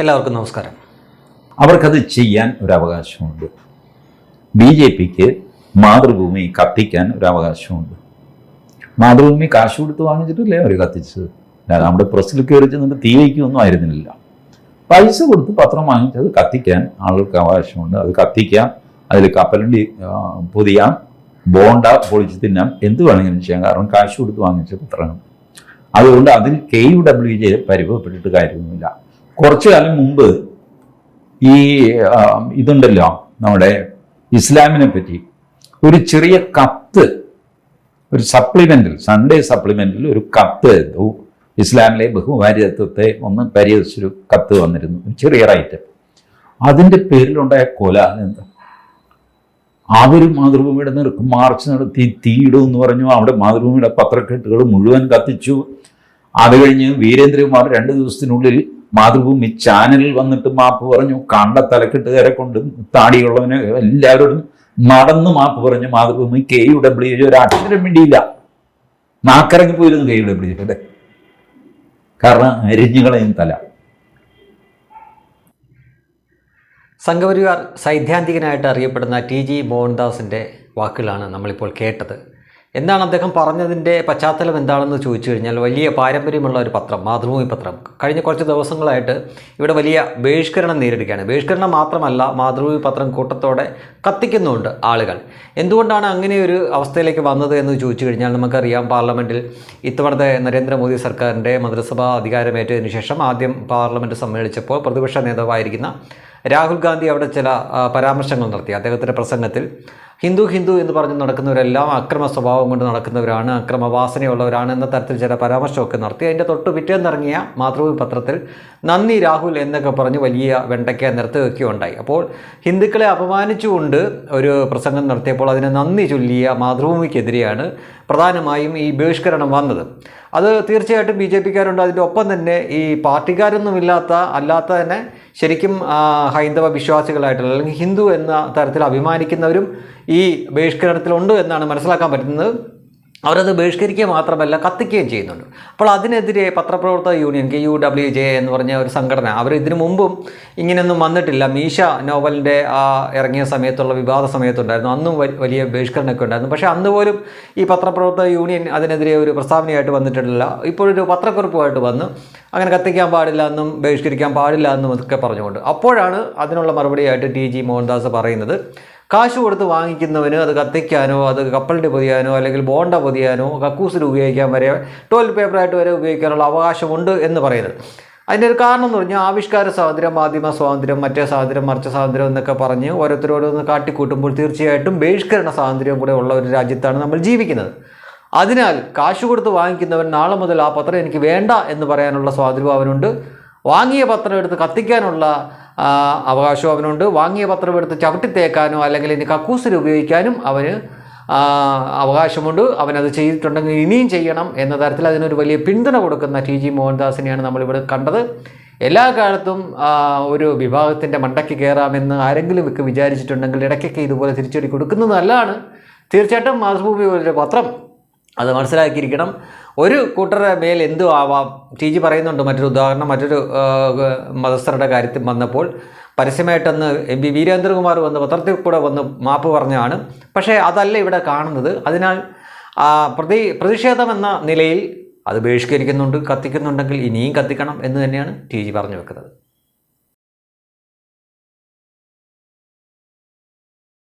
എല്ലാവർക്കും നമസ്കാരം. അവർക്കത് ചെയ്യാൻ ഒരു അവകാശമുണ്ട് ബി ജെ പിക്ക് മാതൃഭൂമി കത്തിക്കാൻ ഒരു അവകാശമുണ്ട് മാതൃഭൂമി കാശ് കൊടുത്ത് വാങ്ങിച്ചിട്ടില്ലേ അവർ കത്തിച്ചത്? നമ്മുടെ പ്രസ്സിൽ കയറി ചെന്നിട്ട് തീ വയ്ക്കുമൊന്നും ആയിരുന്നില്ല പൈസ കൊടുത്ത് പത്രം വാങ്ങിച്ചത് കത്തിക്കാൻ ആളുകൾക്ക് അവകാശമുണ്ട്. അത് കത്തിക്കാം അതിൽ കപ്പലണ്ടി പൊതിയാം ബോണ്ട പൊളിച്ച് തിന്നാം എന്ത് വേണമെങ്കിലും ചെയ്യാം. കാരണം കാശ് കൊടുത്ത് വാങ്ങിച്ച പത്രമാണ് അതുകൊണ്ട് അതിൽ കെ യു ഡബ്ല്യു ജെ പരിഭവപ്പെട്ടിട്ട് കാര്യമൊന്നുമില്ല. കുറച്ചു കാലം മുമ്പ് ഈ ഇതുണ്ടല്ലോ നമ്മുടെ ഇസ്ലാമിനെ പറ്റി. ഒരു ചെറിയ കത്ത് ഒരു സപ്ലിമെന്റിൽ സൺഡേ സപ്ലിമെന്റിൽ ഒരു കത്ത് ഇസ്ലാമിലെ ബഹുഭാര്യത്വത്തെ ഒന്ന് പരിഹരിച്ചൊരു കത്ത് വന്നിരുന്നു. ചെറിയ റൈറ്റ് അതിന്റെ പേരിലുണ്ടായ കൊല എന്താ? അവർ മാതൃഭൂമിയുടെ നിർക്ക് മാർച്ച് നടത്തി തീയിടും എന്ന് പറഞ്ഞു. അവിടെ മാതൃഭൂമിയുടെ പത്രക്കെട്ടുകൾ മുഴുവൻ കത്തിച്ചു. അത് കഴിഞ്ഞ് വീരേന്ദ്രകുമാർ രണ്ട് ദിവസത്തിനുള്ളിൽ മാതൃഭൂമി ചാനലിൽ വന്നിട്ട് മാപ്പ് പറഞ്ഞു കണ്ട തലക്കെട്ടുകാരെ കൊണ്ടും താടിയുള്ളവന് എല്ലാവരോടും നടന്ന് മാപ്പ് പറഞ്ഞു മാതൃഭൂമി കെ യു ഡബ്ല്യു ഒരു അക്ഷരം വേണ്ടിയില്ല നാക്കിറങ്ങി പോയിരുന്നു കെ യു ഡബ്ല്യു അല്ലേ കാരണം അരിഞ്ഞുകളയും തല. സംഘപരിവാർ സൈദ്ധാന്തികനായിട്ട് അറിയപ്പെടുന്ന ടി ജി മോഹൻദാസിന്റെ വാക്കുകളാണ് നമ്മളിപ്പോൾ കേട്ടത്. എന്താണ് അദ്ദേഹം പറഞ്ഞതിന്റെ പശ്ചാത്തലം എന്താണെന്ന് ചോദിച്ചു കഴിഞ്ഞാൽ വലിയ പാരമ്പര്യമുള്ള ഒരു പത്രം മാതൃഭൂമി പത്രം. കഴിഞ്ഞ കുറച്ച് ദിവസങ്ങളായിട്ട് ഇവിടെ വലിയ ബഹിഷ്കരണം നേരിടുകയാണ്. ബഹിഷ്കരണം മാത്രമല്ല മാതൃഭൂമി പത്രം കൂട്ടത്തോടെ കത്തിക്കുന്നുണ്ട് ആളുകൾ. എന്തുകൊണ്ടാണ് അങ്ങനെ ഒരു അവസ്ഥയിലേക്ക് വന്നത് എന്ന് ചോദിച്ചു കഴിഞ്ഞാൽ നമുക്കറിയാം പാർലമെന്റിൽ ഇത്തവണത്തെ നരേന്ദ്രമോദി സർക്കാരിന്റെ മന്ത്രിസഭാ അധികാരമേറ്റതിനു ശേഷം ആദ്യം പാർലമെന്റ് സമ്മേളിച്ചപ്പോൾ പ്രതിപക്ഷ നേതാവായിരിക്കുന്ന രാഹുൽ ഗാന്ധി അവിടെ ചില പരാമർശങ്ങൾ നടത്തി. അദ്ദേഹത്തിന്റെ പ്രസംഗത്തിൽ ഹിന്ദു ഹിന്ദു എന്ന് പറഞ്ഞ് നടക്കുന്നവരെല്ലാം അക്രമ സ്വഭാവം കൊണ്ട് നടക്കുന്നവരാണ് അക്രമവാസനയുള്ളവരാണ് എന്ന തരത്തിൽ ചില പരാമർശമൊക്കെ നടത്തി. അതിന്റെ തൊട്ട് പിറ്റേന്നിറങ്ങിയ മാതൃഭൂമി പത്രത്തിൽ നന്ദി രാഹുൽ എന്നൊക്കെ പറഞ്ഞ് വലിയ വെണ്ടയ്ക്ക നിർത്തുകയൊക്കെ ഉണ്ടായി. അപ്പോൾ ഹിന്ദുക്കളെ അപമാനിച്ചുകൊണ്ട് ഒരു പ്രസംഗം നടത്തിയപ്പോൾ അതിനെ നന്ദി ചൊല്ലിയ മാതൃഭൂമിക്കെതിരെയാണ് പ്രധാനമായും ഈ ബഹിഷ്കരണം വന്നത്. അത് തീർച്ചയായിട്ടും ബി ജെ പിക്കാരുണ്ട്. അതിന്റെ ഒപ്പം തന്നെ ഈ പാർട്ടിക്കാരൊന്നുമില്ലാത്ത അല്ലാത്ത തന്നെ ശരിക്കും ഹൈന്ദവ വിശ്വാസികളായിട്ടുള്ള അല്ലെങ്കിൽ ഹിന്ദു എന്ന തരത്തിൽ അഭിമാനിക്കുന്നവരും ഈ ബഹിഷ്കരണത്തിലുണ്ട് എന്നാണ് മനസ്സിലാക്കാൻ പറ്റുന്നത്. അവരത് ബഹിഷ്കരിക്കുക മാത്രമല്ല കത്തിക്കുകയും ചെയ്യുന്നുണ്ട്. അപ്പോൾ അതിനെതിരെ പത്രപ്രവർത്തക union K U W J എന്ന് പറഞ്ഞ ഒരു സംഘടന അവർ ഇതിനു മുമ്പും ഇങ്ങനെയൊന്നും വന്നിട്ടില്ല. മീശ നോവലിന്റെ ആ ഇറങ്ങിയ സമയത്തുള്ള വിവാദ സമയത്തുണ്ടായിരുന്നു. അന്നും വലിയ ബഹിഷ്കരണമൊക്കെ ഉണ്ടായിരുന്നു. പക്ഷേ അന്ന് പോലും ഈ പത്രപ്രവർത്തക യൂണിയൻ അതിനെതിരെ ഒരു പ്രസ്താവനയായിട്ട് വന്നിട്ടില്ല ഇപ്പോഴൊരു പത്രക്കുറിപ്പുമായിട്ട് വന്ന് അങ്ങനെ കത്തിക്കാൻ പാടില്ല എന്നും ബഹിഷ്കരിക്കാൻ പാടില്ല എന്നും ഒക്കെ പറഞ്ഞുകൊണ്ട്. അപ്പോഴാണ് അതിനുള്ള മറുപടിയായിട്ട് ടി ജി മോഹൻദാസ് പറയുന്നത്. കാശ് കൊടുത്ത് വാങ്ങിക്കുന്നവന് അത് കത്തിക്കാനോ അത് കപ്പലിന്റെ പൊതിയാനോ അല്ലെങ്കിൽ ബോണ്ട പൊതിയാനോ കക്കൂസിൽ ഉപയോഗിക്കാൻ വരെ ടോയ്ലറ്റ് പേപ്പറായിട്ട് വരെ ഉപയോഗിക്കാനുള്ള അവകാശമുണ്ട് എന്ന് പറയുന്നത്. അതിന്റെ ഒരു കാരണം എന്ന് പറഞ്ഞാൽ ആവിഷ്കാര സ്വാതന്ത്ര്യം മാധ്യമ സ്വാതന്ത്ര്യം മറ്റേ സ്വാതന്ത്ര്യം മറിച്ച സ്വാതന്ത്ര്യം എന്നൊക്കെ പറഞ്ഞ് ഓരോരുത്തരോടൊന്ന് കാട്ടിക്കൂട്ടുമ്പോൾ തീർച്ചയായിട്ടും ബഹിഷ്കരണ സ്വാതന്ത്ര്യം കൂടെ ഉള്ള ഒരു രാജ്യത്താണ് നമ്മൾ ജീവിക്കുന്നത്. അതിനാൽ കാശ് കൊടുത്ത് വാങ്ങിക്കുന്നവൻ നാളെ മുതൽ ആ പത്രം എനിക്ക് വേണ്ട എന്ന് പറയാനുള്ള സ്വാതന്ത്ര്യം അവനുണ്ട്. വാങ്ങിയ പത്രം എടുത്ത് കത്തിക്കാനുള്ള അവകാശവും അവനുണ്ട്. വാങ്ങിയ പത്രം എടുത്ത് ചവിട്ടിത്തേക്കാനോ അല്ലെങ്കിൽ ഇനി കക്കൂസിൽ ഉപയോഗിക്കാനും അവന് അവകാശമുണ്ട്. അവനത് ചെയ്തിട്ടുണ്ടെങ്കിൽ ഇനിയും ചെയ്യണം എന്ന തരത്തിൽ അതിനൊരു വലിയ പിന്തുണ കൊടുക്കുന്ന ടി ജി മോഹൻദാസിനെയാണ് നമ്മളിവിടെ കണ്ടത്. എല്ലാ കാലത്തും ഒരു വിഭാഗത്തിന്റെ മണ്ടയ്ക്ക് കയറാമെന്ന് ആരെങ്കിലും ഒക്കെ വിചാരിച്ചിട്ടുണ്ടെങ്കിൽ ഇടയ്ക്കൊക്കെ ഇതുപോലെ തിരിച്ചടി കൊടുക്കുന്നത് നല്ലതാണ് തീർച്ചയായിട്ടും മാതൃഭൂമി ഒരു പത്രം അത് മനസ്സിലാക്കിയിരിക്കണം. ഒരു കൂട്ടരുടെ മേൽ എന്തു ആവാം? ടി ജി പറയുന്നുണ്ട് മറ്റൊരു ഉദാഹരണം മറ്റൊരു മതസ്ഥരുടെ കാര്യത്തിൽ വന്നപ്പോൾ പരസ്യമായിട്ടന്ന് എം പി വീരേന്ദ്രകുമാർ വന്ന് പത്രത്തിൽ കൂടെ വന്ന് മാപ്പ് പറഞ്ഞാണ്. പക്ഷേ അതല്ല ഇവിടെ കാണുന്നത്. അതിനാൽ പ്രതി പ്രതിഷേധമെന്ന നിലയിൽ അത് ബഹിഷ്കരിക്കുന്നുണ്ട് കത്തിക്കുന്നുണ്ടെങ്കിൽ ഇനിയും കത്തിക്കണം എന്ന് തന്നെയാണ് ടി ജി പറഞ്ഞു വെക്കുന്നത്.